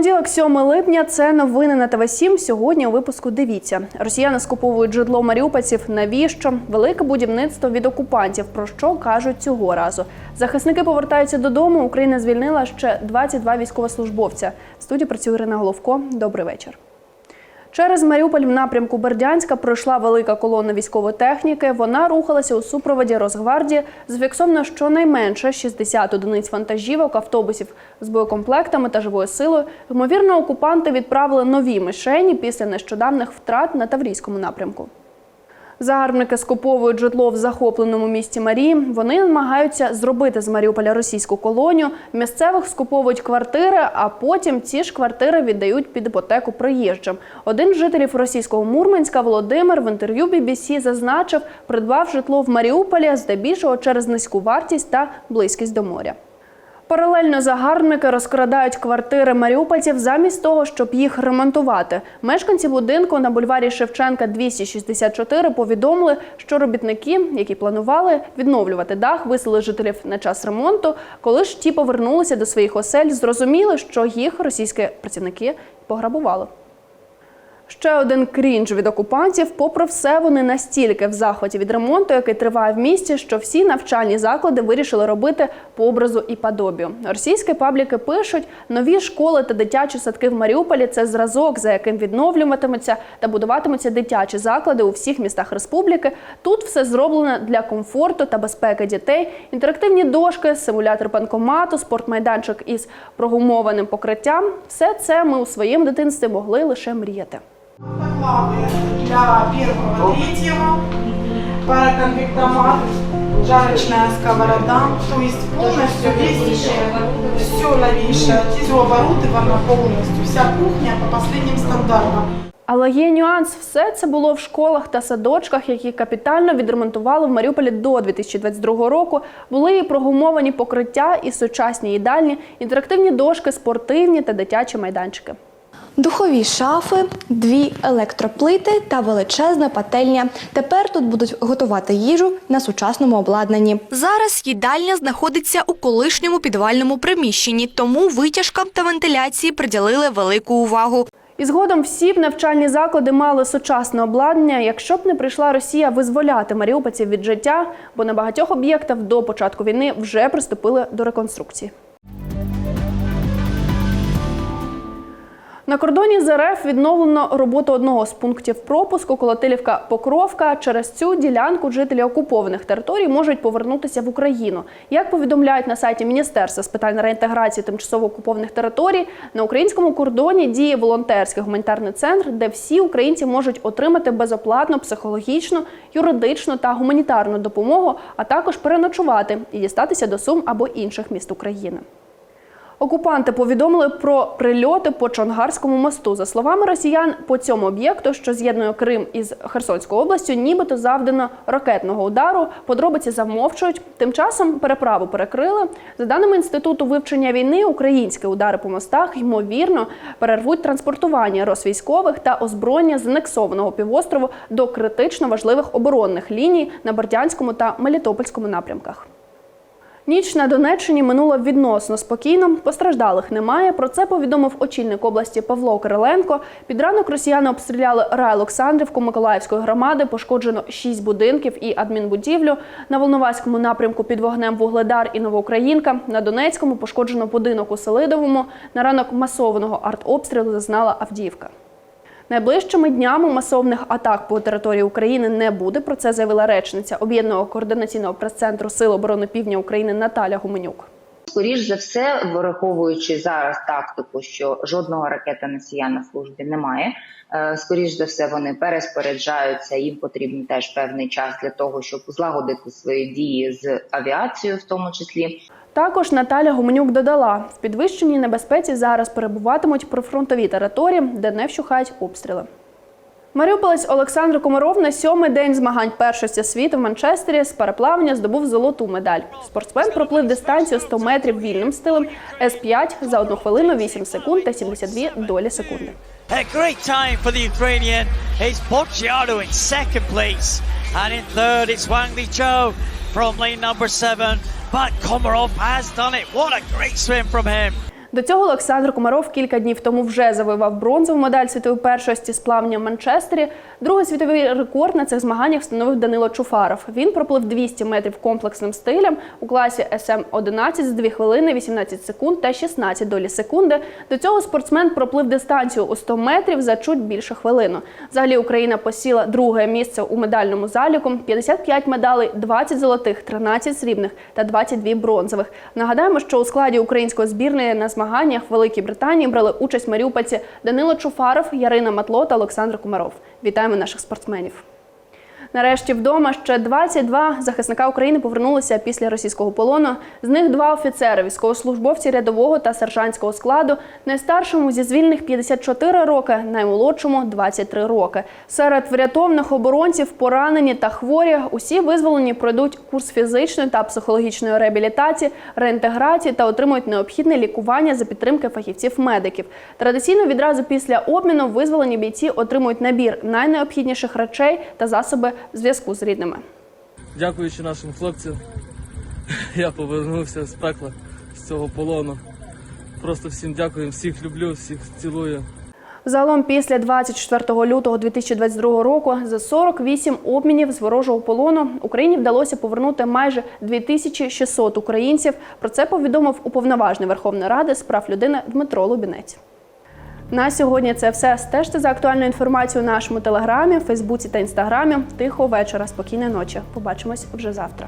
Понеділок, 7 липня, це новини на ТВ 7 Сьогодні у випуску дивіться. Росіяни скуповують житло маріупольців. Навіщо? Велике будівництво від окупантів. Про що кажуть цього разу? Захисники повертаються додому. Україна звільнила ще 22 військовослужбовця. В студії працює Ірина Головко. Добрий вечір. Через Маріуполь в напрямку Бердянська пройшла велика колона військової техніки. Вона рухалася у супроводі Росгвардії. Зафіксовано щонайменше 60 одиниць вантажівок, автобусів з боєкомплектами та живою силою. Ймовірно, окупанти відправили нові мишені після нещодавних втрат на Таврійському напрямку. Загарбники скуповують житло в захопленому місті Марії. Вони намагаються зробити з Маріуполя російську колонію. Місцевих скуповують квартири, а потім ці ж квартири віддають під іпотеку приїжджим. Один з жителів російського Мурманська Володимир в інтерв'ю BBC зазначив, придбав житло в Маріуполі здебільшого через низьку вартість та близькість до моря. Паралельно загарбники розкрадають квартири маріупольців замість того, щоб їх ремонтувати. Мешканці будинку на бульварі Шевченка 264 повідомили, що робітники, які планували відновлювати дах, висели жителів на час ремонту. Коли ж ті повернулися до своїх осель, зрозуміли, що їх російські працівники пограбували. Ще один крінж від окупантів. Попри все, вони настільки в захваті від ремонту, який триває в місті, що всі навчальні заклади вирішили робити по образу і подобію. Російські пабліки пишуть, нові школи та дитячі садки в Маріуполі це зразок, за яким відновлюватимуться та будуватимуться дитячі заклади у всіх містах республіки. Тут все зроблено для комфорту та безпеки дітей. Інтерактивні дошки, симулятор банкомату, спортмайданчик із прогумованим покриттям. Все це ми у своєму дитинстві могли лише мріяти. Для первого, третьего, пароконвектомат, жарочная сковорода, то есть полностью весь все новейшее, все оборудовано полностью, вся кухня по последним стандартам. Але є нюанс. Все це було в школах та садочках, які капітально відремонтували в Маріуполі до 2022 року. Були і прогумовані покриття, і сучасні їдальні, інтерактивні дошки, спортивні та дитячі майданчики. Духові шафи, дві електроплити та величезна пательня. Тепер тут будуть готувати їжу на сучасному обладнанні. Зараз їдальня знаходиться у колишньому підвальному приміщенні, тому витяжкам та вентиляції приділили велику увагу. І згодом всі б навчальні заклади мали сучасне обладнання, якщо б не прийшла Росія визволяти маріупольців від життя, бо на багатьох об'єктах до початку війни вже приступили до реконструкції. На кордоні з РФ відновлено роботу одного з пунктів пропуску Колотилівка Покровка. Через цю ділянку жителі окупованих територій можуть повернутися в Україну. Як повідомляють на сайті Міністерства з питань реінтеграції тимчасово окупованих територій, на українському кордоні діє волонтерський гуманітарний центр, де всі українці можуть отримати безоплатну психологічну, юридичну та гуманітарну допомогу, а також переночувати і дістатися до Сум або інших міст України. Окупанти повідомили про прильоти по Чонгарському мосту. За словами росіян, по цьому об'єкту, що з'єднує Крим із Херсонською областю, нібито завдано ракетного удару. Подробиці замовчують. Тим часом переправу перекрили. За даними інституту вивчення війни, українські удари по мостах ймовірно перервуть транспортування розвійськових та озброєння з анексованого півострову до критично важливих оборонних ліній на Бердянському та Мелітопольському напрямках. Ніч на Донеччині минула відносно спокійно. Постраждалих немає. Про це повідомив очільник області Павло Кириленко. Під ранок росіяни обстріляли рай Олександрівку Миколаївської громади. Пошкоджено шість будинків і адмінбудівлю. На Волноваському напрямку під вогнем Вугледар і Новоукраїнка. На Донецькому пошкоджено будинок у Селидовому. На ранок масованого артобстрілу зазнала Авдіївка. Найближчими днями масовних атак по території України не буде. Про це заявила речниця об'єднаного координаційного прес-центру Сил оборони Півдня України Наталя Гуменюк. Скоріш за все, враховуючи зараз тактику, що жодного ракетоносія на службі немає. е, Скоріш за все, вони переспоряджаються. Їм потрібен теж певний час для того, щоб злагодити свої дії з авіацією, в тому числі. Також Наталя Гуменюк додала, в підвищеній небезпеці зараз перебуватимуть прифронтові території, де не вщухають обстріли. Маріуполець Олександр Комаров на сьомий день змагань першості світу в Манчестері з переплавання здобув золоту медаль. Спортсмен проплив дистанцію 100 метрів вільним стилем С5 за 1 хвилину 8 секунд та 72 долі секунди. A great time for the Ukrainian. It's Bocciato in second place. And in third, it's Wang Lichou from lane number seven. But Komarov has done it. What a great swim from him. До цього Олександр Комаров кілька днів тому вже завоював бронзову медаль світової першості з плавання в Манчестері. Другий світовий рекорд на цих змаганнях встановив Данило Чуфаров. Він проплив 200 метрів комплексним стилем у класі СМ-11 за 2 хвилини 18 секунд та 16 долі секунди. До цього спортсмен проплив дистанцію у 100 метрів за чуть більше хвилину. Взагалі Україна посіла друге місце у медальному заліку. 55 медалей, 20 золотих, 13 срібних та 22 бронзових. Нагадаємо, що у складі української збірної на змаганнях в Великій Британії брали участь маріупольці Данило Чуфаров, Ярина Матло та Олександр Комаров. Вітаємо наших спортсменів. Нарешті вдома ще 22 захисника України повернулися після російського полону. З них два офіцери, військовослужбовці рядового та сержантського складу. Найстаршому зі звільних 54 роки, наймолодшому 23 роки. Серед врятовних оборонців поранені та хворі. Усі визволені пройдуть курс фізичної та психологічної реабілітації, реінтеграції та отримують необхідне лікування за підтримки фахівців-медиків. Традиційно відразу після обміну визволені бійці отримують набір найнеобхідніших речей та засоби зв'язку з рідними. Дякуючи нашим хлопцям, я повернувся з пекла з цього полону. Просто всім дякую, всіх люблю, всіх цілую. Загалом після 24 лютого 2022 року за 48 обмінів з ворожого полону Україні вдалося повернути майже 2600 українців. Про це повідомив уповноважений Верховної Ради з прав людини Дмитро Лубінець. На сьогодні це все. Стежте за актуальною інформацією у нашому телеграмі, Фейсбуці та інстаграмі. Тихо вечора, спокійної ночі. Побачимось вже завтра.